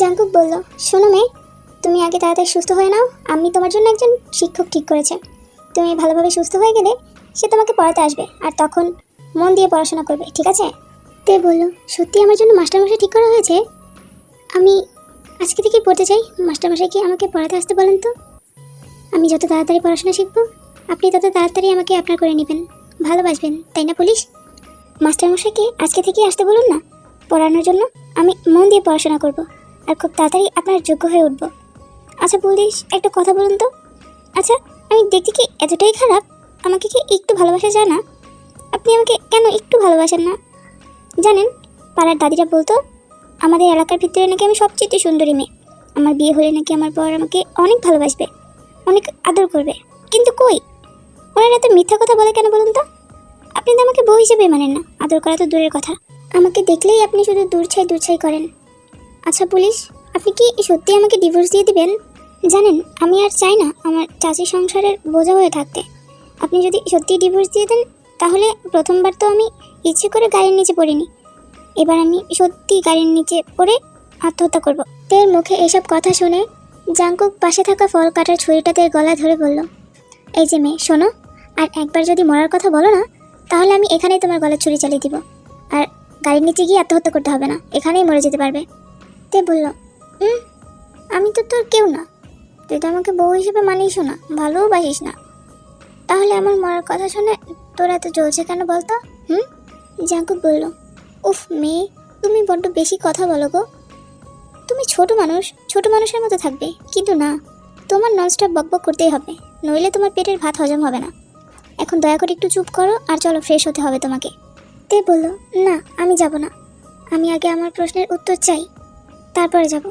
Jungkook বলল, শোনো মেয়ে, তুমি আগে তাড়াতাড়ি সুস্থ হয়ে নাও। আমি তোমার জন্য একজন শিক্ষক ঠিক করেছে। তুমি ভালোভাবে সুস্থ হয়ে গেলে সে তোমাকে পড়াতে আসবে আর তখন মন দিয়ে পড়াশোনা করবে, ঠিক আছে? তে বলল, সত্যি আমার জন্য মাস্টারমশাই ঠিক করা হয়েছে? আমি আজকে থেকেই পড়তে চাই। মাস্টারমশাই কি আমাকে পড়াতে আসতে বলেন তো? আমি যত তাড়াতাড়ি পড়াশোনা শিখব, আপনি তত তাড়াতাড়ি আমাকে আপনার করে নেবেন। ভালোবাসবেন, তাই না পুলিশ? মাস্টারমশাইকে আজকে থেকেই আসতে বলুন না। পড়ানোর জন্য আমি মন দিয়ে পড়াশোনা করব। আর খুব তাড়াতাড়ি আপনার যোগ্য হয়ে উঠব। আচ্ছা বলিস একটা কথা বলুন তো। আচ্ছা আমি দেখতে কি এতটাই খারাপ? আমাকে কি একটু ভালোবাসা যায় না? আপনি আমাকে কেন একটু ভালোবাসেন না? জানেন, পাড়ার দাদিরা বলতো, আমাদের এলাকার ভিতরে নাকি আমি সবচেয়ে সুন্দরী মেয়ে। আমার বিয়ে হলে নাকি আমার পর আমাকে অনেক ভালোবাসবে, অনেক আদর করবে। কিন্তু কই? ওনারা এত মিথ্যা কথা বলে কেন বলুন তো? আপনি তো আমাকে বউ হিসেবে মানেন না। আদর করা তো দূরের কথা। আমাকে দেখলেই আপনি শুধু দূরছাই দূরছাই করেন। আচ্ছা পুলিশ, আপনি কি সত্যি আমাকে ডিভোর্স দিয়ে দিবেন? জানেন, আমি আর চাই না আমার চাষি সংসারের বোঝা হয়ে থাকতে। আপনি যদি সত্যি ডিভোর্স দিয়ে দেন, তাহলে প্রথমবার তো আমি ইচ্ছে করে গাড়ির নিচে পড়িনি। এবার আমি সত্যি গাড়ির নিচে পড়ে আত্মহত্যা করব। তের মুখে এসব কথা শুনে জাঙ্কুক পাশে থাকা ফল কাটার ছুরিটাতে গলা ধরে বলল, এই যে মেয়ে, শোনো, আর একবার যদি মরার কথা বলো না, তাহলে আমি এখানেই তোমার গলার ছুরি চালিয়ে দিব। আর গাড়ির নিচে গিয়ে আত্মহত্যা করতে হবে না, এখানেই মরে যেতে পারবে। তে বলল "উম, আমি তো তোর কেউ না। তুই তো আমাকে বউ হিসেবে মানিস না ভালোও বাসিস না। তাহলে আমার মরার কথা শুনে তোর এত জ্বলছে কেন বলতো? হুম? জাঙ্কুক বলল উফ মেয়ে তুমি বড্ড বেশি কথা বলো গো। তুমি ছোট মানুষ ছোট মানুষের মতো থাকবে কিন্তু না তোমার ননস্টপ বকবক করতেই হবে নইলে তোমার পেটের ভাত হজম হবে না। এখন দয়া করে একটু চুপ করো আর চলো ফ্রেশ হতে হবে তোমাকে। তে বলল না আমি যাব না। আমি আগে আমার প্রশ্নের উত্তর চাই। তারপরে যাব।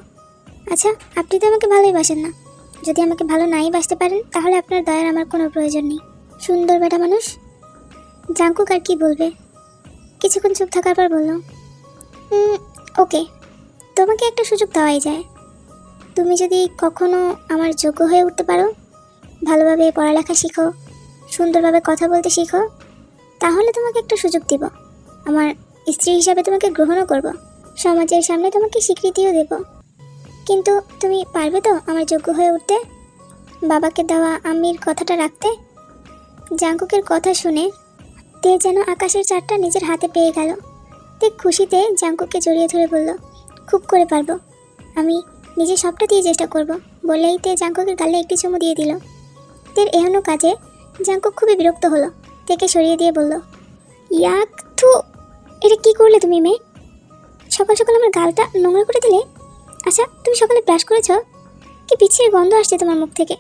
আচ্ছা আপনি তো আমাকে ভালোই বাসেন না। যদি আমাকে ভালো নাই বাসতে পারেন, তাহলে আপনার দয়ার আমার কোনো প্রয়োজন নেই। সুন্দর বেটা মানুষ। জাঙ্কুক আর কি বলবে? কিছুক্ষণ চুপ থাকার পর বলল ওকে। তোমাকে একটা সুযোগ দেওয়াই যায়। তুমি যদি কখনো আমার যোগ্য হয়ে উঠতে পারো, ভালোভাবে পড়ালেখা শিখো, সুন্দরভাবে কথা বলতে শিখো, তাহলে তোমাকে একটা সুযোগ দিব। আমার স্ত্রী হিসাবে তোমাকে গ্রহণও করব। সমাজের সামনে তোমাকে স্বীকৃতিও দেব। কিন্তু তুমি পারবে তো আমার যোগ্য হয়ে উঠতে? বাবাকে দেওয়া আম্মির কথাটা রাখতে? জাঙ্কুকের কথা শুনে তে যেন আকাশের চারটা নিজের হাতে পেয়ে গেল। তে খুশিতে জাঙ্কুককে জড়িয়ে ধরে বলল, খুব করে পারব। আমি নিজে সবটা দিয়ে চেষ্টা করব। বলেই তে জাঙ্কুকের গালে একটি চুমু দিয়ে দিল। তের এহেন কাজে জাঙ্কুক খুবই বিরক্ত হলো। তেকে সরিয়ে দিয়ে বলল, ইয়াক থু! এটা কি করলে তুমি মেয়ে? সকাল সকাল আমার গালটা নোংরা করে দিলে? আচ্ছা তুমি সকালে ব্রাশ করেছ? কি পিছিয়ে গন্ধ আসছে তোমার মুখ থেকে?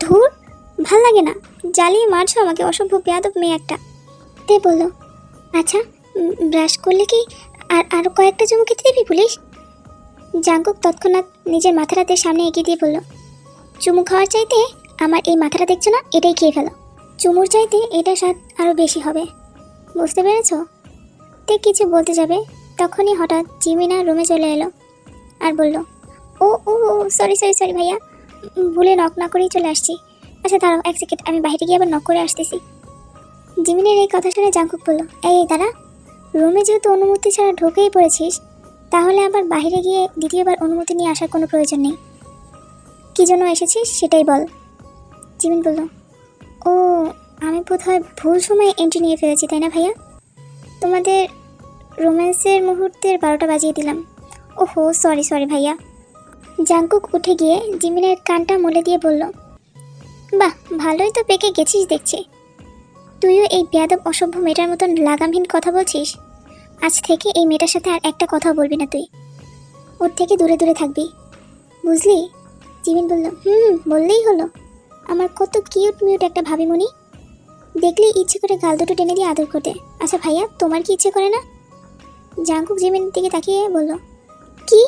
ধুর, ভালো লাগে না। জ্বালিয়ে মারছো আমাকে অসভ্য বেয়াদব মেয়ে একটা। তে বলল আচ্ছা ব্রাশ করলে কি আর আরও কয়েকটা চুমু খেতে দিবি পুলিশ? জাঙ্কুক তৎক্ষণাৎ নিজের মাথাটাতে সামনে এগিয়ে দিয়ে বলল, চুমু খাওয়ার চাইতে আমার এই মাথাটা দেখছ না? এটাই খেয়ে ফেলো। চুমুর চাইতে এটা স্বাদ আরও বেশি হবে। বুঝতে পেরেছ? তে কিছু বলতে যাবে? তখনই হঠাৎ জিমিনা রুমে চলে এলো আর বলল, ও ও ও সরি সরি সরি ভাইয়া। ভুলে নক না করেই চলে আসছি। আচ্ছা দাঁড়াও এক সেকেন্ড আমি বাইরে গিয়ে আবার নক করে আসতেছি। জিমিনের এই কথা শুনে জাঙ্কুক বলল, এই দাঁড়া। রুমে যেহেতু অনুমতি ছাড়া ঢুকেই পড়েছিস, তাহলে আবার বাইরে গিয়ে দ্বিতীয়বার অনুমতি নিয়ে আসার কোনো প্রয়োজন নেই। কী জন্য এসেছিস সেটাই বল। জিমিন বলল, ও, আমি বোধহয় ভুল সময়ে এন্ট্রি নিয়ে ফেলেছি, তাই না ভাইয়া? তোমাদের রোম্যান্সের মুহূর্তের বারোটা বাজিয়ে দিলাম। ওহো সরি সরি ভাইয়া। জাঙ্কুক উঠে গিয়ে জিমিনের কানটা মলে দিয়ে বলল, বাহ, ভালোই তো পেকে গেছিস দেখছি। তুইও এই বেয়াদব, অসভ্য মেয়েটার মতন লাগামহীন কথা বলছিস? আজ থেকে এই মেয়েটার সাথে আর একটা কথাও বলবি না তুই। ওর থেকে দূরে দূরে থাকবি। বুঝলি? জিমিন বলল, হুম বললেই হলো। আমার কত কিউট, মিউট একটা ভাবিমণি। দেখলেই ইচ্ছে করে গাল দুটো টেনে দিয়ে আদর করতে। আচ্ছা ভাইয়া, তোমার কি ইচ্ছে করে না? জাঙ্কুক জিমিনের দিকে তাকিয়ে বলল, কি?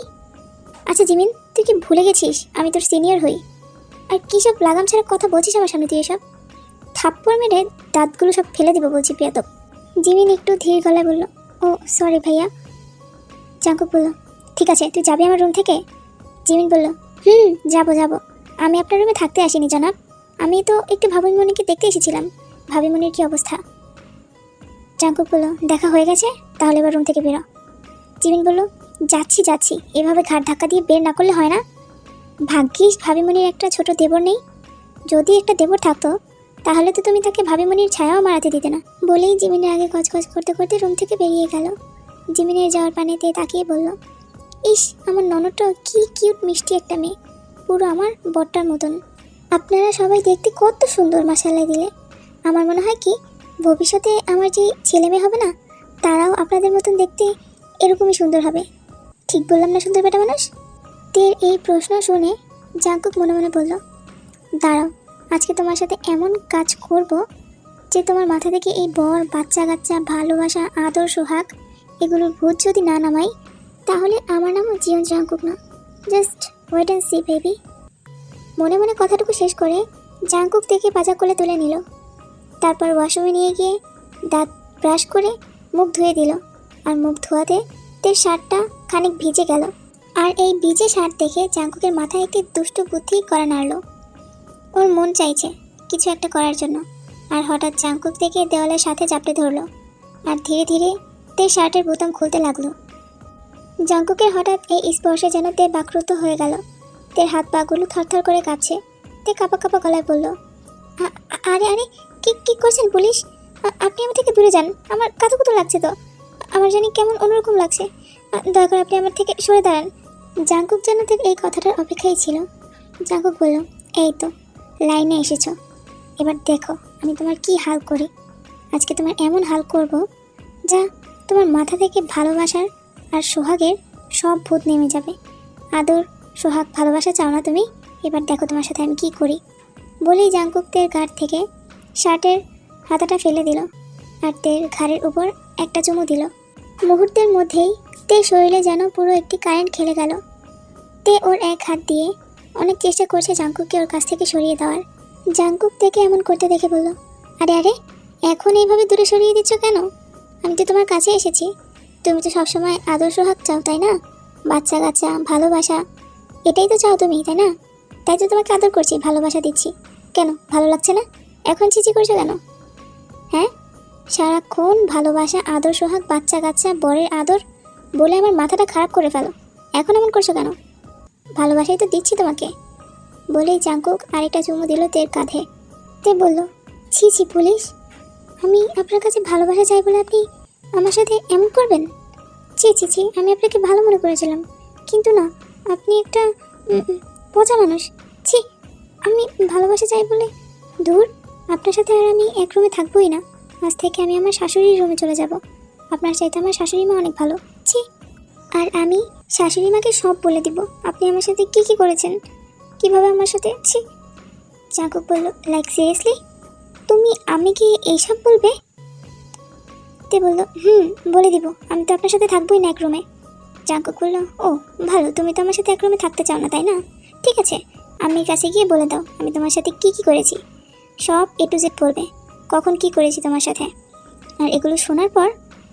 আচ্ছা জিমিন, তুই কি ভুলে গেছিস? আমি তোর সিনিয়র হই। আর কী সব লাগাম ছাড়া কথা বলছিস আমার সামনে তুই এসব? থাপ্পড় মেরে দাঁতগুলো সব ফেলে দেবো বলছি প্রিয়তম জিমিন একটু ধীর গলায় বলল, ও সরি ভাইয়া। জাঙ্কুক বলল, ঠিক আছে, তুই যাবি আমার রুম থেকে? জিমিন বলল, হুম, যাব যাব। আমি আপনার রুমে থাকতে আসিনি, জনাব। আমি তো একটু ভাবিমণিকে দেখতে এসেছিলাম। ভাবিমণির কি অবস্থা? জাঙ্কুক বলল, দেখা হয়ে গেছে? তাহলে এবার রুম থেকে বেরো জিমিন বলল, যাচ্ছি যাচ্ছি। এভাবে ঘাট ধাক্কা দিয়ে বের না করলে হয় না। ভাগ্যিস ভাবিমণির একটা ছোট দেবর নেই। যদি একটা দেবর থাকতো, তাহলে তো তুমি তাকে ভাবিমণির ছায়াও মারাতে দিতে না। বলেই জিমিনের আগে গজগজ করতে করতে রুম থেকে বেরিয়ে গেল। জিমিনের যাওয়ার পানিতে তাকিয়ে বলল, ইস, আমার ননদটা কি কিউট মিষ্টি একটা মেয়ে। পুরো আমার বটটার মতন। আপনারা সবাই দেখতে কত সুন্দর মাসাল্লাহ দিলে। আমার মনে হয় কি, ভবিষ্যতে আমার যে ছেলে মেয়ে হবে না তারাও আপনাদের মতন দেখতে এরকমই সুন্দর হবে। ঠিক বললাম না, সুন্দর বেটা মানুষ? তের এই প্রশ্ন শুনে জাঙ্কুক মনে মনে বলল, দাঁড়াও, আজকে তোমার সাথে এমন কাজ করব যে তোমার মাথা থেকে এই বর বাচ্চা কাচ্চা ভালোবাসা, আদর, সোহাগ এগুলোর ভূত যদি না নামাই, তাহলে আমার নামও জীবন জাঙ্কুক না। Just wait and see, baby. মনে মনে কথাটুকু শেষ করে জাঙ্কুক থেকে পাজা কোলে তুলে নিল। তারপর ওয়াশরুমে নিয়ে গিয়ে দাঁত ব্রাশ করে মুখ ধুয়ে দিল। আর মুখ ধোয়াতে তের শার্টটা খানিক ভিজে গেল। আর এই ভিজে শার্ট দেখে জাঙ্কুকের মাথায় একটি দুষ্ট বুদ্ধি করা নাড়ল। ওর মন চাইছে কিছু একটা করার জন্য। আর হঠাৎ জাঙ্কুক থেকে দেওয়ালের সাথে চাপড়ে ধরলো। আর ধীরে ধীরে তে শার্টের বোতাম খুলতে লাগল। জাঙ্কুকের হঠাৎ এই স্পর্শে যেন তে বাকরুদ্ধ হয়ে গেল। তের হাত পাগুলো থরথর করে কাঁপছে। তে কাপা কাপা গলায় বলল, "আ- আ- আরে আরে, কি কি করছেন পুলিশ? আপনি আমার থেকে দূরে যান। আমার কাতো কুতো লাগছে তো। আমার জানি কেমন অন্যরকম লাগছে। দয়া করে আপনি আমার থেকে সরে দাঁড়ান। জাঙ্কুক যেন তার এই কথাটার অপেক্ষাই ছিল। জাঙ্কুক বলল, এই তো, লাইনে এসেছ। এবার দেখো আমি তোমার কি হাল করি। আজকে তোমার এমন হাল করব যা তোমার মাথা থেকে ভালোবাসার আর সোহাগের সব ভূত নেমে যাবে। আদর, সোহাগ, ভালোবাসা চাও না তুমি? এবার দেখো তোমার সাথে আমি কি করি। বলেই জাঙ্কুক তের গাঢ় থেকে শার্টের হাতাটা ফেলে দিল আর তের ঘাড়ের উপর একটা চুমু দিল। মুহূর্তের মধ্যেই তে শরীরে যেন পুরো একটি কারেন্ট খেলে গেল। তে ওর এক হাত দিয়ে অনেক চেষ্টা করছে জাঙ্কুককে ওর কাছ থেকে সরিয়ে দেওয়ার। জাঙ্কুক থেকে এমন করতে দেখে বলল, আরে আরে, এখন এইভাবে দূরে সরিয়ে দিচ্ছ কেন? আমি তো তোমার কাছে এসেছি। তুমি তো সবসময় আদর্শ হাত চাও, তাই না? বাচ্চা কাচ্চা, ভালোবাসা, এটাই তো চাও তুমি, তাই না? তাই তো তোমাকে আদর করছি, ভালোবাসা দিচ্ছি। কেন, ভালো লাগছে না? এখন চিচি করছ কেন? হ্যাঁ? সারাক্ষণ ভালোবাসা, আদর, সোহাগ, বাচ্চা, কাচ্চা, বরের আদর বলে আমার মাথাটা খারাপ করে ফেলো। এখন এমন করছ কেন? ভালোবাসাই তো দিচ্ছি তোমাকে। বলেই জাঙ্কুক আরেকটা চুমু দিল তের কাঁধে। তে বলল, ছি ছি, পুলিশ। আমি আপনার কাছে ভালোবাসা চাই বলে আপনি আমার সাথে এমন করবেন? ছি ছি ছি, আমি আপনাকে ভালো মনে করেছিলাম। কিন্তু না, আপনি একটা পচা মানুষ। ছি, আমি ভালোবাসা চাই বলে দূর আপনার সাথে আর আমি এক রুমে থাকবোই না। আজ থেকে আমি আমার শাশুড়ির রুমে চলে যাব। আপনার চাইতে আমার শাশুড়ি মা অনেক ভালো। ছি। আর আমি শাশুড়ি মাকে সব বলে দিব। আপনি আমার সাথে কি কি করেছেন? কীভাবে আমার সাথে? ছি। জাঙ্কুক বলল, লাইক, সিরিয়াসলি? তুমি, আমি কি এইসব বলবে? তে বলল, হুম, বলে দিব। আমি তো আপনার সাথে থাকবোই না এক রুমে। জাঙ্কুক বলল, ও, ভালো। তুমি তো আমার সাথে এক রুমে থাকতে চাও না, তাই না? ঠিক আছে। আমি কাছে গিয়ে বলে দাও, আমি তোমার সাথে কি কি করেছি? সব এ টু জেড বলবে। কখন কি করেছি তোমার সাথে? আর এগুলো শোনার পর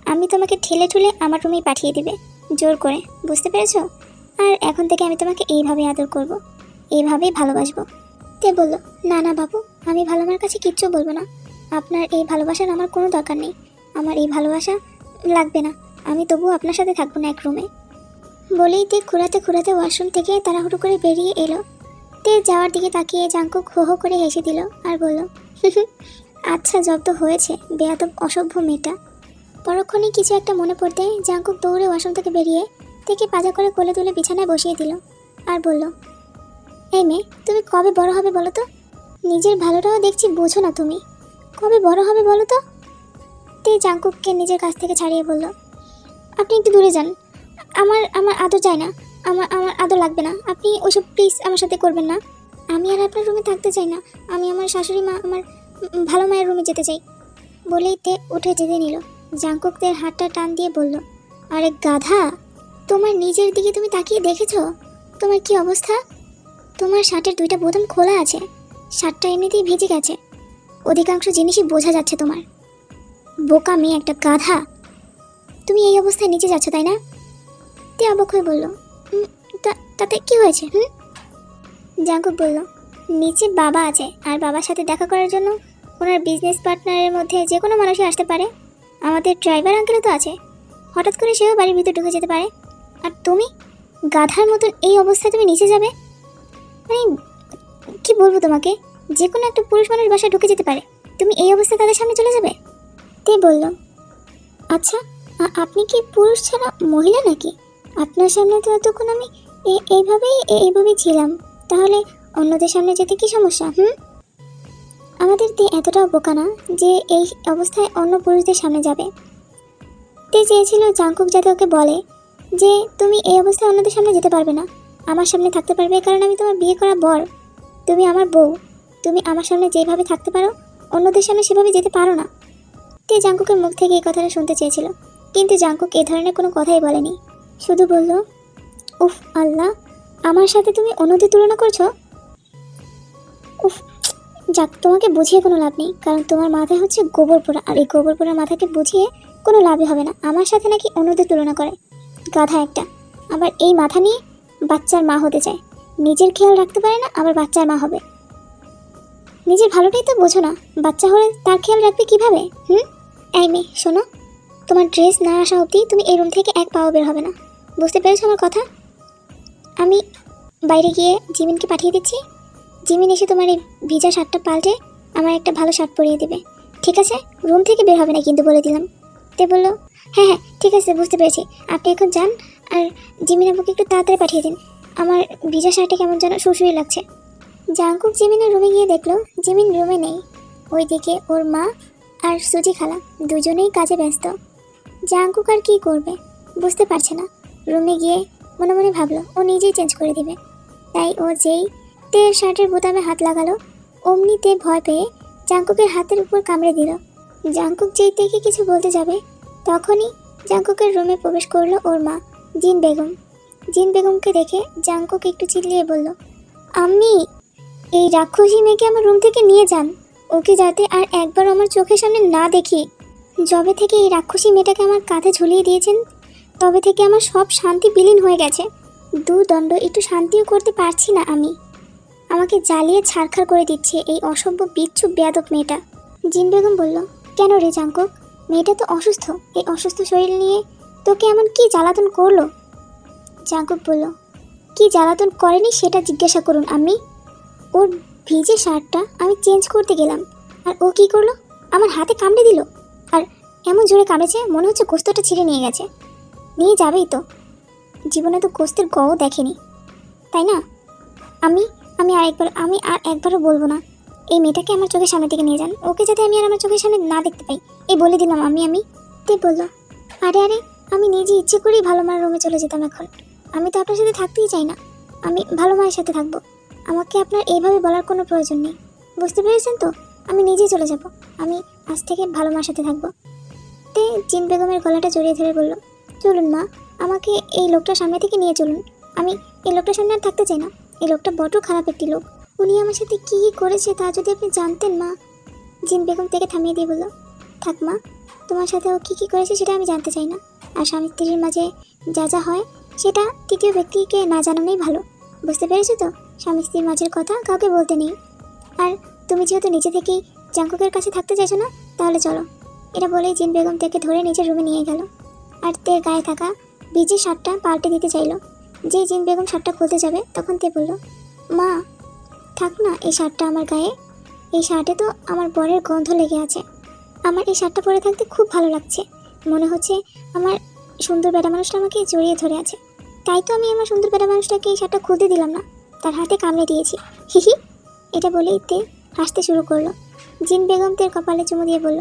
আমি তোমাকে ঠেলে ঠুলে আমার রুমেই পাঠিয়ে দিবে, জোর করে। বুঝতে পেরেছ? আর এখন থেকে আমি তোমাকে এইভাবেই আদর করব, এইভাবেই ভালোবাসবো। তে বলল, না না, বাবু, আমি ভালো আমার কাছে কিচ্ছু বলব না। আপনার এই ভালোবাসার আমার কোনো দরকার নেই। আমার এই ভালোবাসা লাগবে না। আমি তবুও আপনার সাথে থাকব না এক রুমে বলেই তে ঘুরাতে ঘুরাতে ওয়াশরুম থেকে তাড়াহুড়ো করে বেরিয়ে এলো। তে যাওয়ার দিকে তাকিয়ে জাঙ্কুক হো হো করে হেসে দিল আর বলল আচ্ছা জব্দ হয়েছে, বেয়াদব, অসভ্য মেয়েটা। পরক্ষণে কিছু একটা মনে পড়তে জাঙ্কুক দৌড়ে ওয়াশরুম থেকে বেরিয়ে থেকে পাজা করে কোলে তুলে বিছানায় বসিয়ে দিল আর বলল, এই মেয়ে, তুমি কবে বড় হবে বলো তো? নিজের ভালোটাও দেখছি বোঝো না তুমি। কবে বড় হবে বলো তো? তে জাঙ্কুককে নিজের কাছ থেকে ছাড়িয়ে বলল, আপনি একটু দূরে যান। আমার আমার আদর চাই না। আমার আমার আদর লাগবে না। আপনি ওসব প্লিজ আমার সাথে করবেন না। আমি আর আপনার রুমে থাকতে চাই না। আমি আমার শাশুড়ি মা আমার ভালো মায়ের রুমে যেতে চাই। বলেই তে উঠে যেতে নিল। জাঙ্কুকদের হাতটা টান দিয়ে বলল আরে গাধা তোমার নিজের দিকে তুমি তাকিয়ে দেখেছ? তোমার কি অবস্থা? তোমার শার্টের দুইটা বোতাম খোলা আছে। শার্টটা এমনিতেই ভিজে গেছে। অধিকাংশ জিনিসই বোঝা যাচ্ছে তোমার। বোকা মেয়ে একটা গাধা। তুমি এই অবস্থায় নিচে যাচ্ছ তাই না? তে অবাক হয়ে বলল "উম, তা- তাতে কি হয়েছে, হুম? জাঙ্কুক বলল, নিচে বাবা আছে, আর বাবার সাথে দেখা করার জন্য ওনার বিজনেস পার্টনারের মধ্যে যে কোনো মানুষই আসতে পারে। আমাদের ড্রাইভার আঙ্কেলও তো আছে। হঠাৎ করে সেও বাড়ির ভিতর ঢুকে যেতে পারে। আর তুমি? গাধার মতন এই অবস্থায় তুমি নিচে যাবে? মানে কি বলব তোমাকে? যে কোনো একটা পুরুষ মানুষ বাসায় ঢুকে যেতে পারে। তুমি এই অবস্থায় তাদের সামনে চলে যাবে? তে বলল আচ্ছা আপনি কি পুরুষ ছাড়া মহিলা নাকি? আপনার সামনে তো এতক্ষণ আমি এইভাবেই এইভাবেই ছিলাম। তাহলে অন্যদের সামনে যেতে কি সমস্যা, হুম? আমাদের তে এতটাও বোকা না যে এই অবস্থায় অন্য পুরুষদের সামনে যাবে। তে চেয়েছিল জাঙ্কুক যাতে ওকে বলে যে, তুমি এই অবস্থায় অন্যদের সামনে যেতে পারবে না। আমার সামনে থাকতে পারবে কারণ আমি তোমার বিয়ে করা বর। তুমি আমার বউ। তুমি আমার সামনে যেভাবে থাকতে পারো, অন্যদের সামনে সেভাবে যেতে পারো না। তে জাঙ্কুকের মুখ থেকে এই কথাটা শুনতে চেয়েছিল। কিন্তু জাঙ্কুক এ ধরনের কোনো কথাই বলেনি। শুধু বলল উফ, আল্লাহ, আমার সাথে তুমি অন্যদের তুলনা করছ? উফ, যাক, তোমাকে বুঝিয়ে কোনো লাভ নেই, কারণ তোমার মাথায় হচ্ছে গোবর পোড়া, আর এই গোবর পোড়া মাথাকে বুঝিয়ে কোনো লাভই হবে না। আমার সাথে নাকি অন্যদের তুলনা করে, গাধা একটা। আবার এই মাথা নিয়ে বাচ্চার মা হতে চায়। নিজের খেয়াল রাখতে পারে না, আবার বাচ্চার মা হবে। নিজের ভালোটাই তো বোঝো না, বাচ্চা হলে তার খেয়াল রাখবে কীভাবে? হুম? এই মেয়ে, শোনো, তোমার ড্রেস না আসা অবধি তুমি এই রুম থেকে এক পাও বের হবে না। বুঝতে পেরেছ আমার কথা? আমি বাইরে গিয়ে জিমিনকে পাঠিয়ে দিচ্ছি। জিমিন এসে তোমার এই ভিজা শার্টটা পাল্টে আমার একটা ভালো শার্ট পরিয়ে দেবে। ঠিক আছে? রুম থেকে বের হবে না কিন্তু বলে দিলাম। তে বলল হ্যাঁ হ্যাঁ ঠিক আছে, বুঝতে পেরেছি। আপনি এখন যান আর জিমিন আপুকে একটু তাড়াতাড়ি পাঠিয়ে দিন। আমার ভিজা শার্টে কেমন যেন শুশুই লাগছে। জাঙ্কুক জিমিনের রুমে গিয়ে দেখল, জিমিন রুমে নেই। ওইদিকে ওর মা আর সুজি খালা দুজনেই কাজে ব্যস্ত। জাঙ্কুক আর কী করবে, বুঝতে পারছে না। রুমে গিয়ে মনে মনে ভাবলো, ও নিজেই চেঞ্জ করে দিবে। তাই ও যেই তে শার্টের বোতামে হাত লাগালো অমনি তে ভয় পেয়ে জাঙ্কুকের হাতের উপর কামড়ে দিল। জাঙ্কুক যেই থেকে কিছু বলতে যাবে, তখনই জাঙ্কুকের রুমে প্রবেশ করল ওর মা, জিন বেগম। জিন বেগমকে দেখে জাঙ্কুক একটু চিল্লিয়ে বলল আমি এই রাক্ষসী মেয়েকে আমার রুম থেকে নিয়ে যান। ওকে যাতে আর একবার আমার চোখের সামনে না দেখি। যবে থেকে এই রাক্ষসী মেয়েটাকে আমার কাঁধে ঝুলিয়ে দিয়েছেন তবে থেকে আমার সব শান্তি বিলীন হয়ে গেছে। দু দণ্ড একটু শান্তিও করতে পারছি না আমি। আমাকে জ্বালিয়ে ছাড়খাড় করে দিচ্ছে এই অসভ্য, বিচ্ছু বেয়াদক মেয়েটা। জিন বেগম বলল, কেন রে জাঙ্কক? মেয়েটা তো অসুস্থ। এই অসুস্থ শরীর নিয়ে তোকে এমন কি জ্বালাতন করল? জাঙ্কুক বলল, কি জ্বালাতন করেনি সেটা জিজ্ঞাসা করুন আমি। ওর ভিজে শার্টটা আমি চেঞ্জ করতে গেলাম। আর ও কি করল? আমার হাতে কামড়ে দিল। আর এমন জোরে কামড়েছে, মনে হচ্ছে গোস্তটা ছিঁড়ে নিয়ে গেছে। নিয়ে যাবেই তো। জীবনে তো গোস্তের গও দেখেনি। তাই না? আমি আমি আর একবার, আমি আর একবারও বলব না। এই মেয়েটাকে আমার চোখের সামনে থেকে নিয়ে যান। ওকে যাতে আমি আর আমার চোখের সামনে না দেখতে পাই। এই বলে দিলাম আমি আমি। তে বলল, আরে আরে, আমি নিজে ইচ্ছে করেই ভালো মার রুমে চলে যেতাম এখন। আমি তো আপনার সাথে থাকতেই চাই না। আমি ভালো মায়ের সাথে থাকব। আমাকে আপনার এইভাবে বলার কোনো প্রয়োজন নেই। বুঝতে পেরেছেন তো? আমি নিজেই চলে যাব। আমি আজ থেকে ভালো মার সাথে থাকব। তে জিন বেগমের গলাটা জড়িয়ে ধরে বলল চলুন মা, আমাকে এই লোকটার সামনে থেকে নিয়ে চলুন। আমি এই লোকটার সামনে আর থাকতে চাই না। এই লোকটা বড় খারাপ একটি লোক। উনি আমার সাথে কী কী করেছে তা যদি আপনি জানতেন মা। জিন বেগম থেকে থামিয়ে দিয়ে বলল, থাক মা, তোমার সাথে ও কী কী করেছে সেটা আমি জানতে চাই না। আর স্বামী স্ত্রীর মাঝে যা যা হয়, সেটা তৃতীয় ব্যক্তিকে না জানানোই ভালো। বুঝতে পেরেছ তো? স্বামী স্ত্রীর মাঝের কথা কাউকে বলতে নেই। আর তুমি যেহেতু নিজে থেকেই জাঙ্কুকের কাছে থাকতে চাইছো না, তাহলে চলো। এটা বলেই জিন বেগম থেকে ধরে নিজের রুমে নিয়ে গেল। আর তের গায়ে থাকা ভিজে শার্টটা পাল্টে দিতে চাইলো। যে জিন বেগম শার্টটা খুলতে যাবে, তখন তে বলল, মা, থাক না, এই শার্টটা আমার গায়ে। এই শার্টে তো আমার বরের গন্ধ লেগে আছে। আমার এই শার্টটা পরে থাকতে খুব ভালো লাগছে। মনে হচ্ছে আমার সুন্দর বেটা মানুষটা আমাকে জড়িয়ে ধরে আছে। তাই তো আমি আমার সুন্দর বেটা মানুষটাকে এই শার্টটা খুলতে দিলাম না। তার হাতে কামড়ে দিয়েছি। হিহি এটা বলেই তে হাসতে শুরু করল। জিন বেগম তের কপালে চুমু দিয়ে বলল,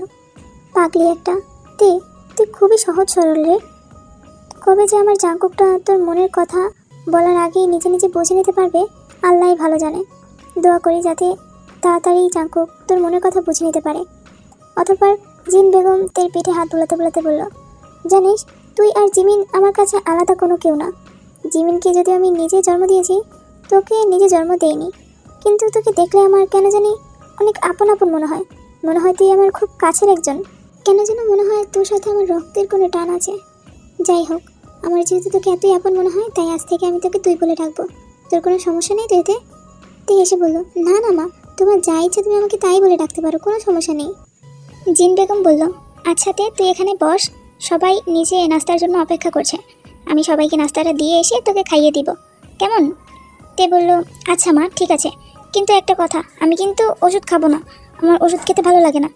পাগলি একটা। তে তুই খুবই সহজ সরল রে। কবে যে আমার জাঙ্কুকটা তোর মনের কথা বলার আগেই নিজে নিজে বুঝে নিতে পারবে, আল্লাহই ভালো জানে। দোয়া করি যাতে তাড়াতাড়ি জাঙ্কুক তোর মনের কথা বুঝে নিতে পারে। অতঃপর জিন বেগম তের পিঠে হাত বোলাতে বোলাতে বলল, জানিস, তুই আর জিমিন আমার কাছে আলাদা কোনো কেউ না। জিমিনকে যদি আমি নিজে জন্ম দিয়েছি, তোকে নিজে জন্ম দেইনি। কিন্তু তোকে দেখলে আমার কেন জানি অনেক আপন আপন মনে হয়। মনে হয় তুই আমার খুব কাছের একজন। কেন যেন মনে হয় তোর সাথে আমার রক্তের কোনো টান আছে? যাই হোক, আমার যেহেতু তোকে এতই আপন মনে হয়, তাই আজ থেকে আমি তোকে তুই বলে ডাকবো। তোর কোনো সমস্যা নেই তো এতে? এসে বলল, না না মা, তোমার যা ইচ্ছে তুমি আমাকে তাই বলে ডাকতে পারো, কোনো সমস্যা নেই। জিন বেগম বলল আচ্ছা তে, তুই এখানে বস, সবাই নিচে নাস্তার জন্য অপেক্ষা করছে। আমি সবাইকে নাস্তাটা দিয়ে এসে তোকে খাইয়ে দিব। কেমন? তে বলল আচ্ছা মা, ঠিক আছে। কিন্তু একটা কথা, আমি কিন্তু ওষুধ খাব না, আমার ওষুধ খেতে ভালো লাগে না।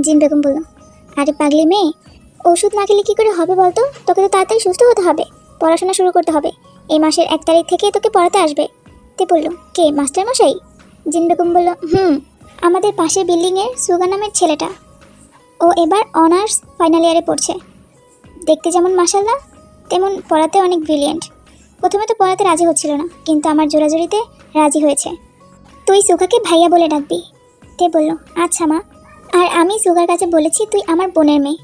জিন বেগম বলল আরে পাগলি মেয়ে, ওষুধ না খেলে কী করে হবে বলতো? তোকে তো তাড়াতাড়ি সুস্থ হতে হবে, পড়াশোনা শুরু করতে হবে। এই মাসের এক তারিখ থেকে তোকে পড়াতে আসবে। তে বলল, কে, মাস্টার মশাই? জিন বেগম বলল, হুম, আমাদের পাশের বিল্ডিংয়ের সুগা নামের ছেলেটা। ও এবার অনার্স ফাইনাল ইয়ারে পড়ছে। দেখতে যেমন মাসাল্লাহ তেমন পড়াতে অনেক ব্রিলিয়েন্ট প্রথমে তো পড়াতে রাজি হচ্ছিল না, কিন্তু আমার জোরাজুরিতে রাজি হয়েছে। তুই সুখাকে ভাইয়া বলে ডাকবি। তে বলল আচ্ছা মা। আর আমি সুগার কাছে বলেছি তুই আমার বোনের মেয়ে।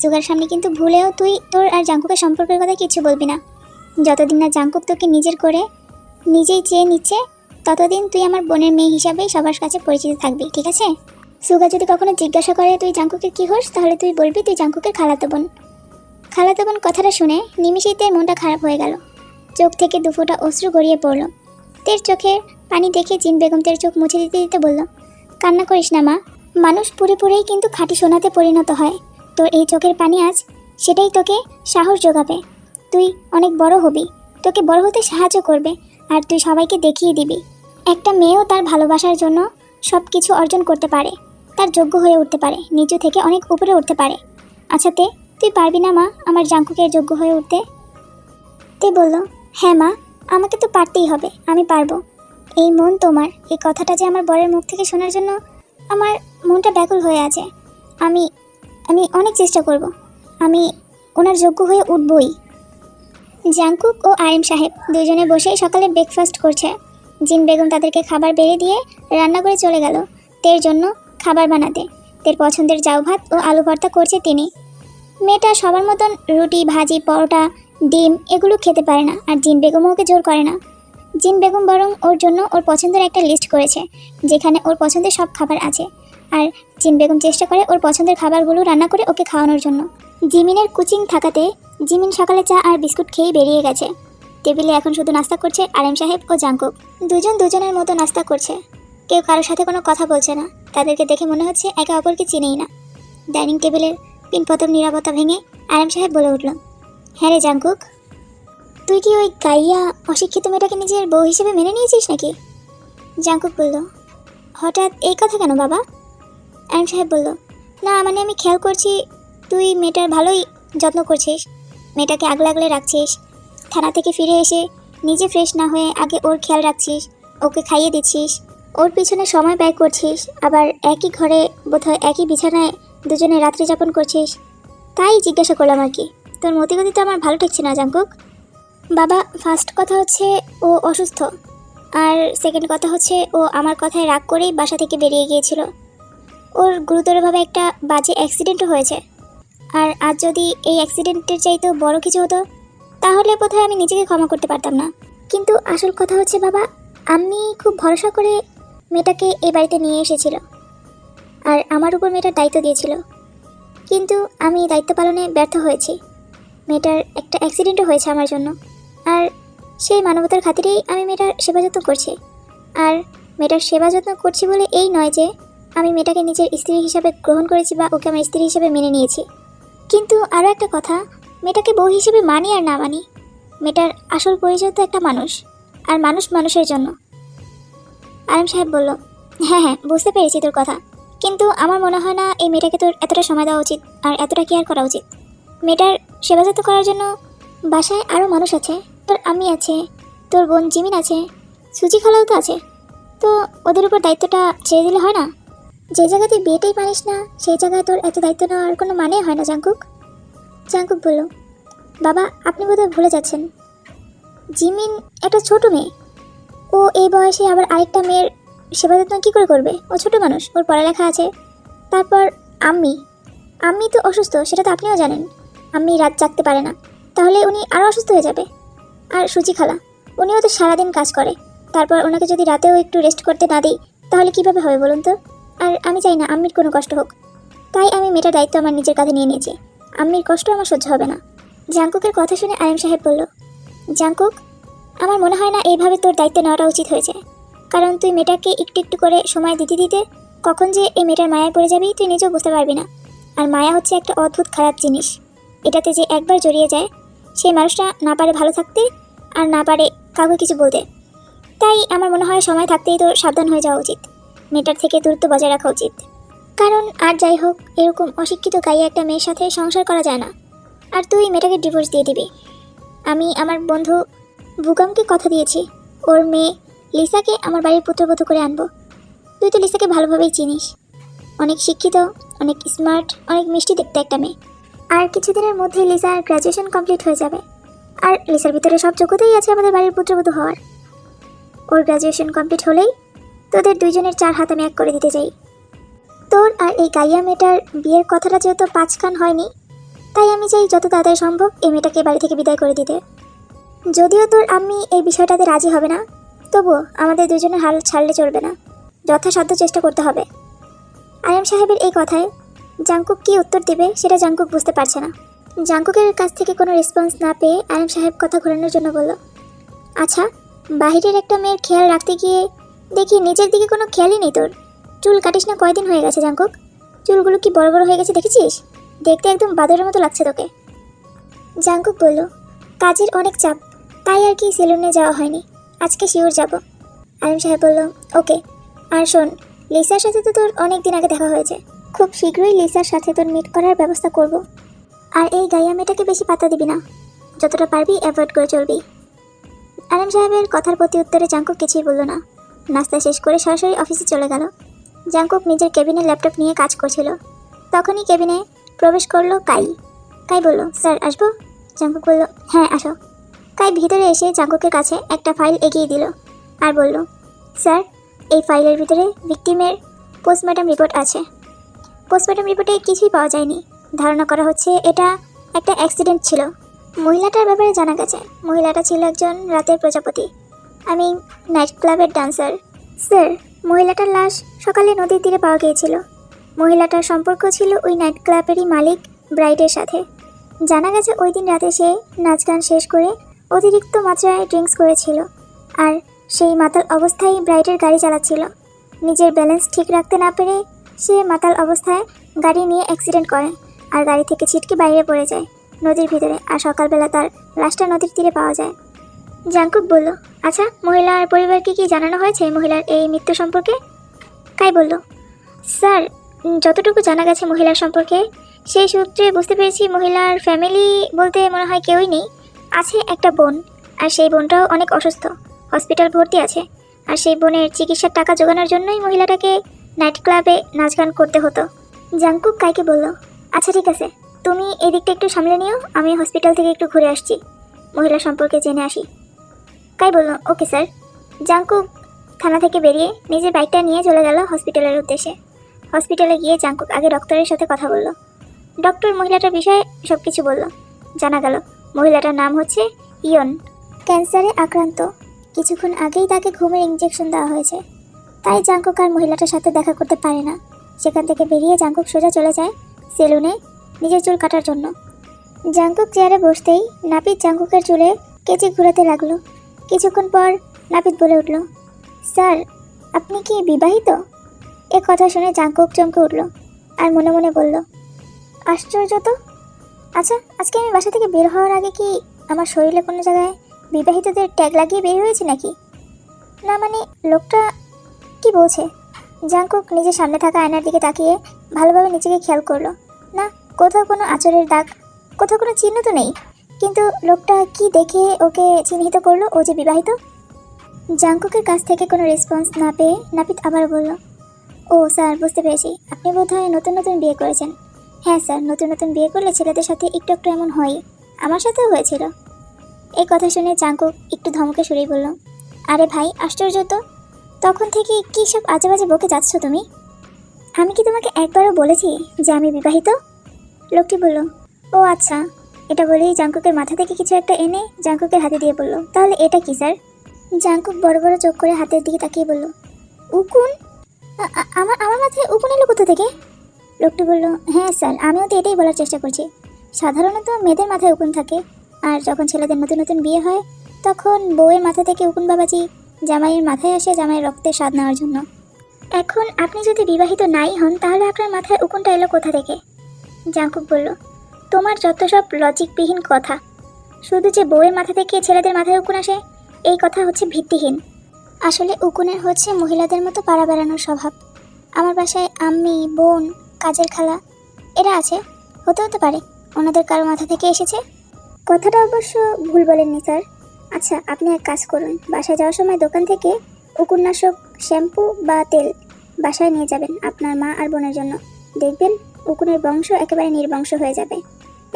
সুগার সামনে কিন্তু ভুলেও তুই তোর আর জাঙ্কুকের সম্পর্কের কথা কিছু বলবি না। যতদিন না জাঙ্কুক তোকে নিজের করে নিজেই চেয়ে নিচ্ছে, ততদিন তুই আমার বোনের মেয়ে হিসাবেই সবার কাছে পরিচিত থাকবি, ঠিক আছে? সুগা যদি কখনো জিজ্ঞাসা করে তুই জাঙ্কুকের কী হোস, তাহলে তুই বলবি তুই জাঙ্কুকের খালাতো বোন। খালাতো বোন কথাটা শুনে নিমিষেই তের মনটা খারাপ হয়ে গেল। চোখ থেকে দুফোটা অশ্রু গড়িয়ে পড়ল। তের চোখের পানি দেখে জিন বেগম তের চোখ মুছে দিতে দিতে বলল, কান্না করিস না মা মানুষ পুরে পুরেই কিন্তু খাঁটি সোনাতে পরিণত হয়। তোর এই চোখের পানি আজ, সেটাই তোকে সাহস যোগাবে। তুই অনেক বড় হবি। তোকে বড় হতে সাহায্য করবে আর তুই সবাইকে দেখিয়ে দিবি। একটা মেয়েও তার ভালোবাসার জন্য সব কিছু অর্জন করতে পারে। তার যোগ্য হয়ে উঠতে পারে। নিচু থেকে অনেক উপরে উঠতে পারে। আচ্ছা তে, তুই পারবি না মা আমার জাঙ্কুকের যোগ্য হয়ে উঠতে? তে বলল হ্যাঁ মা, আমাকে তো পারতেই হবে। আমি পারব। এই মন তোমার। এই কথাটা যে আমার বরের মুখ থেকে শোনার জন্য আমার মনটা ব্যাকুল হয়ে আছে। আমি আমি অনেক চেষ্টা করব। আমি ওনার যোগ্য হয়ে উঠবই। জাংকুক ও আরিম সাহেব দুজনে বসে সকালে ব্রেকফাস্ট করছে। জিন বেগম তাদেরকে খাবার বেড়ে দিয়ে রান্না করে চলে গেল। তের জন্য খাবার বানাতে। তের পছন্দের জাউ ভাত ও আলু ভর্তা করছে তিনি। মেয়েটা সবার মতন রুটি, ভাজি, পরোটা, ডিম এগুলো খেতে পারে না। আর জিন বেগমও ওকে জোর করে না। জিন বেগম বরং ওর জন্য ওর পছন্দের একটা লিস্ট করেছে, যেখানে ওর পছন্দের সব খাবার আছে। আর জিন বেগম চেষ্টা করে ওর পছন্দের খাবারগুলো রান্না করে ওকে খাওয়ানোর জন্য। জিমিনের কোচিং থাকাতে জিমিন সকালে চা আর বিস্কুট খেয়েই বেরিয়ে গেছে। টেবিলে এখন শুধু নাস্তা করছে আরেম সাহেব ও জাঙ্কুক দুজন দুজনের মতো নাস্তা করছে। কেউ কারোর সাথে কোনো কথা বলছে না। তাদেরকে দেখে মনে হচ্ছে একে অপরকে চিনেই না। ডাইনিং টেবিলের পিনপতন নিরাপত্তা ভেঙে আরেম সাহেব বলে উঠল হ্যাঁ রে জাঙ্কুক তুই কি ওই গাইয়া অশিক্ষিত মেয়েটাকে নিজের বউ হিসেবে মেনে নিয়েছিস নাকি? জাঙ্কুক বলল, হঠাৎ এই কথা কেন বাবা? আরেম সাহেব বলল, না মানে আমি খেয়াল করছি তুই মেয়েটার ভালোই যত্ন করছিস, মেয়েটাকে আগলে আগলে রাখছিস, থানা থেকে ফিরে এসে নিজে ফ্রেশ না হয়ে আগে ওর খেয়াল রাখছিস, ওকে খাইয়ে দিচ্ছিস, ওর পিছনে সময় ব্যয় করছিস, আবার একই ঘরে বোধহয় একই বিছানায় দুজনে রাত্রি যাপন করছিস। তাই জিজ্ঞাসা করলাম আর কি, তোর মতিগতি তো আমার ভালো ঠেকছে না জাঙ্কুক। বাবা ফার্স্ট কথা হচ্ছে ও অসুস্থ। আর সেকেন্ড কথা হচ্ছে ও আমার কথায় রাগ করেই বাসা থেকে বেরিয়ে গিয়েছিল। ওর গুরুতরভাবে একটা বাজে অ্যাক্সিডেন্টও হয়েছে। আর আজ যদি এই অ্যাক্সিডেন্টের চাইতেও বড় কিছু হতো, তাহলে বোধহয় আমি নিজেকে ক্ষমা করতে পারতাম না। কিন্তু আসল কথা হচ্ছে, বাবা, আমি খুব ভরসা করে মেয়েটাকে এই বাড়িতে নিয়ে এসেছিল। আর আমার উপর মেয়েটার দায়িত্ব দিয়েছিল। কিন্তু আমি দায়িত্ব পালনে ব্যর্থ হয়েছি। মেয়েটার একটা অ্যাক্সিডেন্টও হয়েছে আমার জন্য। আর সেই মানবতার খাতিরেই আমি মেয়েটার সেবা যত্ন করছি। আর মেয়েটার সেবা যত্ন করছি বলে এই নয় যে আমি মেয়েটাকে নিজের স্ত্রী হিসাবে গ্রহণ করেছি বা ওকে আমার স্ত্রী হিসেবে মেনে নিয়েছি। কিন্তু আরও একটা কথা, মেয়েটাকে বউ হিসেবে মানি আর না মানি, মেয়েটার আসল পরিচয় তো একটা মানুষ, আর মানুষ মানুষের জন্য। আরাম সাহেব বলল হ্যাঁ হ্যাঁ বুঝতে পেরেছি তোর কথা। কিন্তু আমার মনে হয় না এই মেয়েটাকে তোর এতটা সময় দেওয়া উচিত আর এতটা কেয়ার করা উচিত। মেয়েটার সেবা যত্ন করার জন্য বাসায় আরও মানুষ আছে। তোর আমি আছে, তোর বোন জিমিন আছে, সুজি খালাও তো আছে। তো ওদের উপর দায়িত্বটা ছেড়ে দিলে হয় না? যে জায়গাতে বিয়েটাই পারিস না, সেই জায়গায় তোর এত দায়িত্ব নেওয়ার কোনো মানে হয় না জাঙ্কুক জাঙ্কুক বলল, বাবা, আপনি বোধহয় ভুলে যাচ্ছেন। জিমিন একটা ছোট মেয়ে। ও এই বয়সে আবার আরেকটা মেয়ের সেবা যত্ন কী করে করবে? ও ছোট মানুষ, ওর পড়ালেখা আছে। তারপর আম্মি। আম্মি তো অসুস্থ, সেটা তো আপনিও জানেন। আম্মি রাত জাগতে পারে না। তাহলে উনি আরও অসুস্থ হয়ে যাবে। আর সুচি খালা, উনিও তো সারাদিন কাজ করে। তারপর ওনাকে যদি রাতেও একটু রেস্ট করতে না দিই, তাহলে কীভাবে হবে বলুন তো? আর আমি চাই না আম্মির কোনো কষ্ট হোক। তাই আমি মেয়েটার দায়িত্ব আমার নিজের কাঁধে নিয়ে নিয়েছি। আম্মির কষ্ট আমার সহ্য হবে না। জাঙ্কুকের কথা শুনে আয়াম সাহেব বলল জাঙ্কুক আমার মনে হয় না এইভাবে তোর দায়িত্ব নেওয়াটা উচিত হয়েছে। কারণ তুই মেয়েটাকে একটু একটু করে সময় দিতে দিতে কখন যে এই মেয়েটার মায়া পড়ে যাবি তুই নিজেও বুঝতে পারবি না। আর মায়া হচ্ছে একটা অদ্ভুত খারাপ জিনিস। এটাতে যে একবার জড়িয়ে যায় সেই মানুষটা না পারে ভালো থাকতে আর না পারে কাউকে কিছু বলতে। তাই আমার মনে হয় সময় থাকতেই তো সাবধান হয়ে যাওয়া উচিত। মেয়েটার থেকে দূরত্ব বজায় রাখা উচিত। কারণ আর যাই হোক, এরকম অশিক্ষিত গাইয়ে একটা মেয়ের সাথে সংসার করা যায় না। আর তুই মেয়েটাকে ডিভোর্স দিয়ে দিবি। আমি আমার বন্ধু বুকামকে কথা দিয়েছি। ওর মেয়ে লিসাকে আমার বাড়ির পুত্রবধূ করে আনব। তুই তো লিসাকে ভালোভাবেই চিনিস। অনেক শিক্ষিত, অনেক স্মার্ট অনেক মিষ্টি দেখতে একটা মেয়ে। আর কিছুদিনের মধ্যে লিসার গ্র্যাজুয়েশন কমপ্লিট হয়ে যাবে। আর লিসার ভিতরে সব যোগ্যতাই আছে আমাদের বাড়ির পুত্রবধূ হওয়ার। ওর গ্র্যাজুয়েশন কমপ্লিট হলেই তোদের দুইজনের চার হাত আমি এক করে দিতে চাই। তোর আর এই গাইয়া মেয়েটার বিয়ের কথাটা যেহেতু পাঁচখান হয়নি, তাই আমি চাই যত তাড়াতাড়ি সম্ভব এই মেয়েটাকে বাড়ি থেকে বিদায় করে দিতে। যদিও তোর আমি এই বিষয়টাতে রাজি হবে না, তবুও আমাদের দুজনের হাল ছাড়লে চলবে না। যথাসাধ্য চেষ্টা করতে হবে। আয়াম সাহেবের এই কথায় জাংকুক কি উত্তর দেবে সেটা জাংকুক বুঝতে পারছে না। জাংকুকের কাছ থেকে কোনো রেসপন্স না পেয়ে আয়াম সাহেব কথা ঘোরানোর জন্য বলল আচ্ছা বাহিরের একটা মেয়ের খেয়াল রাখতে গিয়ে দেখি নিজের দিকে কোনো খেয়ালই নেই তোর। চুল কাটিস না কয়দিন হয়ে গেছে জাংকুক? চুলগুলো কি বড় বড় হয়ে গেছে দেখেছিস? দেখতে একদম বাদরের মতো লাগছে তোকে। জাংকুক বলল, কাজের অনেক চাপ, তাই আর কি সেলুনে যাওয়া হয়নি। আজকে শিওর যাব। আলিম সাহেব বলল, ওকে, আর শোন, লিসার সাথে তো তোর অনেক দিন আগে দেখা হয়েছে। খুব শীঘ্রই লিসার সাথে তোর মিট করার ব্যবস্থা করব। আর এই গাইয়া মেয়েটাকে বেশি পাতা দিবি না। যতটা পারবি অ্যাভয়েড করে চলবি। আলিম সাহেবের কথার প্রতি উত্তরে জাঙ্কুক কিছুই বলল না। নাস্তা শেষ করে সরাসরি অফিসে চলে গেল। জাঙ্কুক নিজের কেবিনে ল্যাপটপ নিয়ে কাজ করছিল। তখনই কেবিনে প্রবেশ করল কাই। কাই বলল, স্যার, আসব? জাঙ্কুক বলল হ্যাঁ আসো। কাই ভিতরে এসে জাঙ্কুকের কাছে একটা ফাইল এগিয়ে দিল আর বলল, স্যার, এই ফাইলের ভিতরে ভিকটিমের পোস্টমর্টম রিপোর্ট আছে। পোস্টমর্টম রিপোর্টে কিছুই পাওয়া যায়নি। ধারণা করা হচ্ছে এটা একটা অ্যাক্সিডেন্ট ছিল। মহিলাটার ব্যাপারে জানা গেছে, মহিলাটা ছিল একজন রাতের প্রজাপতি। আমি নাইট ক্লাবের ডান্সার স্যার মহিলাটার লাশ সকালে নদীর তীরে পাওয়া গিয়েছিল। মহিলাটার সম্পর্ক ছিল ওই নাইট ক্লাবেরই মালিক ব্রাইডের সাথে। জানা গেছে ওই দিন রাতে সে নাচ গান শেষ করে অতিরিক্ত মাত্রায় ড্রিঙ্কস করেছিল। আর সেই মাতাল অবস্থায় ব্রাইডের গাড়ি চালাচ্ছিল। নিজের ব্যালেন্স ঠিক রাখতে না পেরে সে মাতাল অবস্থায় গাড়ি নিয়ে অ্যাক্সিডেন্ট করে আর গাড়ি থেকে ছিটকে বাইরে পড়ে যায় নদীর ভিতরে আর সকালবেলা তার লাশটা নদীর তীরে পাওয়া যায়। জাঙ্কুক বলল আচ্ছা মহিলার পরিবারকে কি জানানো হয়েছে মহিলার এই মৃত্যু সম্পর্কে? কাই বলল, স্যার, যতটুকু জানা গেছে মহিলার সম্পর্কে, সেই সূত্রে বুঝতে পেরেছি মহিলার ফ্যামিলি বলতে মনে হয় কেউই নেই। আছে একটা বোন আর সেই বোনটাও অনেক অসুস্থ হসপিটাল ভর্তি আছে। আর সেই বোনের চিকিৎসার টাকা জোগানোর জন্যই মহিলাটাকে নাইট ক্লাবে নাচ গান করতে হতো। জাংকুক কাইকে বলল আচ্ছা ঠিক আছে। তুমি এদিকটা একটু সামলে নিও, আমি হসপিটাল থেকে একটু ঘুরে আসছি। মহিলা সম্পর্কে জেনে আসি। কাই বলল, ওকে, স্যার। জাংকুক থানা থেকে বেরিয়ে নিজের বাইকটা নিয়ে চলে গেল হসপিটালের উদ্দেশ্যে। হসপিটালে গিয়ে জাংকুক আগে ডক্টরের সাথে কথা বলল। ডক্টর মহিলাটার বিষয়ে সব কিছু বলল। জানা গেল, মহিলাটার নাম হচ্ছে ইয়ন। ক্যান্সারে আক্রান্ত। কিছুক্ষণ আগেই তাকে ঘুমের ইঞ্জেকশন দেওয়া হয়েছে। তাই জাংকুক আর মহিলাটার সাথে দেখা করতে পারে না। সেখান থেকে বেরিয়ে জাঙ্কুক সোজা চলে যায় সেলুনে নিজের চুল কাটার জন্য। জাংকুক চেয়ারে বসতেই নাপিত জাঙ্কুকের চুলে কেচে ঘুরাতে লাগল। কিছুক্ষণ পর নাপিত বলে উঠল, স্যার, আপনি কি বিবাহিত? এ কথা শুনে জাঙ্কুক চমকে উঠল আর মনে মনে বলল, আশ্চর্য তো। আচ্ছা আজকে আমি বাসা থেকে বের হওয়ার আগে কি আমার শরীরে কোনো জায়গায় বিবাহিতদের ট্যাগ লাগিয়ে বের হয়েছে নাকি? না মানে লোকটা কি বলছে? জাংকুক নিজের সামনে থাকা আয়নার দিকে তাকিয়ে ভালোভাবে নিজেকে খেয়াল করল। না, কোথাও কোনো আচরের দাগ, কোথাও কোনো চিহ্ন তো নেই। কিন্তু লোকটা কি দেখে ওকে চিহ্নিত করল ও যে বিবাহিত? জাংকুকের কাছ থেকে কোনো রেসপন্স না পেয়ে নাপিত আবার বলল, ও স্যার, বুঝতে পেরেছি। আপনি বোধহয় নতুন নতুন বিয়ে করেছেন। হ্যাঁ স্যার, নতুন নতুন বিয়ে করলে ছেলেদের সাথে একটু একটু এমন হয়। আমার সাথেও হয়েছিল। এই কথা শুনে জাঙ্কুক একটু ধমকে সরেই বলল, আরে ভাই, আশ্চর্য তো। তখন থেকে কী সব আজে বাজে বকে যাচ্ছ তুমি? আমি কি তোমাকে একবারও বলেছি যে আমি বিবাহিত? লোকটি বলল, ও আচ্ছা। এটা বলেই জাঙ্কুকের মাথা থেকে কিছু একটা এনে জাঙ্কুকের হাতে দিয়ে বলল, তাহলে এটা কি, স্যার? জাঙ্কুক বড় বড় চোখ করে হাতের দিকে তাকিয়ে বলল, উকুন? আমার আমার মাথায় উকুন এলো কোথা থেকে? লোকটি বলল হ্যাঁ স্যার, আমিও তো এটাই বলার চেষ্টা করছি। সাধারণত মেয়েদের মাথায় উকুন থাকে, আর যখন ছেলেদের নতুন নতুন বিয়ে হয়, তখন বউয়ের মাথা থেকে উকুন বাবাজি জামাইয়ের মাথায় আসে জামাইয়ের রক্তের স্বাদ নেওয়ার জন্য। এখন আপনি যদি বিবাহিত নাই হন, তাহলে আপনার মাথায় উকুনটা এলো কোথা থেকে? জাঙ্কুক বলল, তোমার যত সব লজিকবিহীন কথা, শুধু যে বউয়ের মাথা থেকে ছেলেদের মাথায় উকুন আসে, এই কথা হচ্ছে ভিত্তিহীন। আসলে উকুনের হচ্ছে মহিলাদের মতো পাড়া বেড়ানোর স্বভাব। আমার বাসায় আম্মি, বোন, কাজের খালা, এরা আছে, হতে হতে পারে। ওনাদের কারও মাথা থেকে এসেছে? কথাটা অবশ্য ভুল বলেননি, স্যার। আচ্ছা আপনি এক কাজ করুন। বাসায় যাওয়ার সময় দোকান থেকে উকুননাশক শ্যাম্পু বা তেল বাসায় নিয়ে যাবেন আপনার মা আর বোনের জন্য। দেখবেন উকুনের বংশ একেবারে নির্বংশ হয়ে যাবে।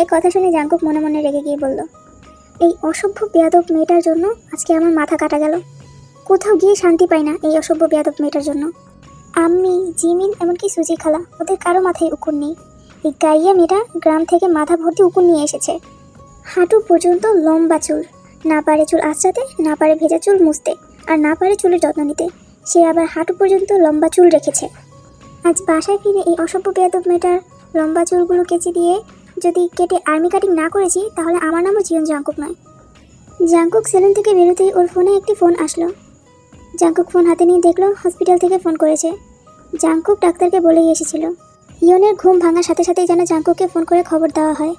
এই কথা শুনে জাঙ্কুক মনে মনে রেগে গিয়ে বলল, এই অসভ্য বেয়াদব মেয়েটার জন্য আজকে আমার মাথা কাটা গেল। কোথাও গিয়ে শান্তি পাই না এই অসভ্য বেয়াদব মেয়েটার জন্য। আম্মি জিমিন এমনকি সুজি খালা, ওদের কারও মাথায় উকুন নেই। এই গাইয়া মেয়েটা গ্রাম থেকে মাথা ভর্তি উকুন নিয়ে এসেছে। হাঁটু পর্যন্ত লম্বা চুল। না পারে চুল আঁচড়াতে, না পারে ভেজা চুল মুছতে, আর না পারে চুলের যত্ন নিতে। সে আবার হাঁটু পর্যন্ত লম্বা চুল রেখেছে। আজ বাসায় ফিরে এই অসভ্য বেয়াদব মেয়েটার লম্বা চুলগুলো কেচি দিয়ে যদি কেটে আর্মি কাটিং না করেছি, তাহলে আমার নামও জিয়ন জাঙ্কুক নয়। জাঙ্কুক সেলুন থেকে বেরোতেই ওর ফোনে একটি ফোন আসলো। জাঙ্কুক ফোন হাতে নিয়ে দেখল, হসপিটাল থেকে ফোন করেছে। জাঙ্কুক ডাক্তারকে বলেই এসেছিল। ইয়নের ঘুম ভাঙার সাথে সাথেই যেন জাঙ্কুককে ফোন করে খবর দেওয়া হয়।